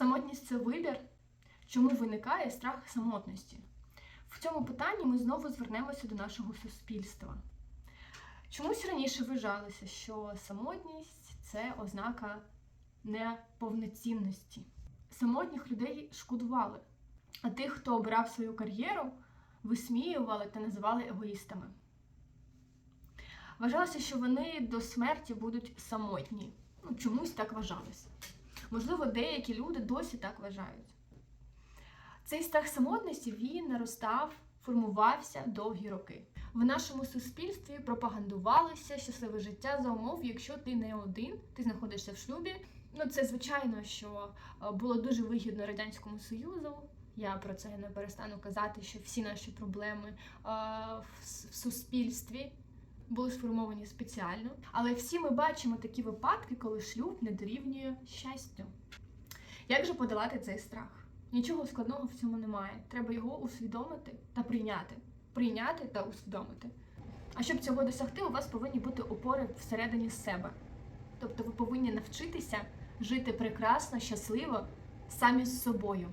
Самотність це вибір. Чому виникає страх самотності? В цьому питанні ми знову звернемося до нашого суспільства. Чомусь раніше вважалося, що самотність це ознака неповноцінності. Самотніх людей шкодували, а тих, хто обирав свою кар'єру, висміювали та називали егоїстами. Вважалося, що вони до смерті будуть самотні. Ну, чомусь так вважалося. Можливо, деякі люди досі так вважають. Цей страх самотності він наростав, формувався довгі роки. В нашому суспільстві пропагандувалося щасливе життя за умов, якщо ти не один, ти знаходишся в шлюбі. Ну, це звичайно, що е, було дуже вигідно Радянському Союзу. Я про це не перестану казати, що всі наші проблеми е, в суспільстві були сформовані спеціально. Але всі ми бачимо такі випадки, коли шлюб не дорівнює щастю. Як же подолати цей страх? Нічого складного в цьому немає. Треба його усвідомити та прийняти. Прийняти та усвідомити. А щоб цього досягти, у вас повинні бути опори всередині себе. Тобто ви повинні навчитися жити прекрасно, щасливо самі з собою.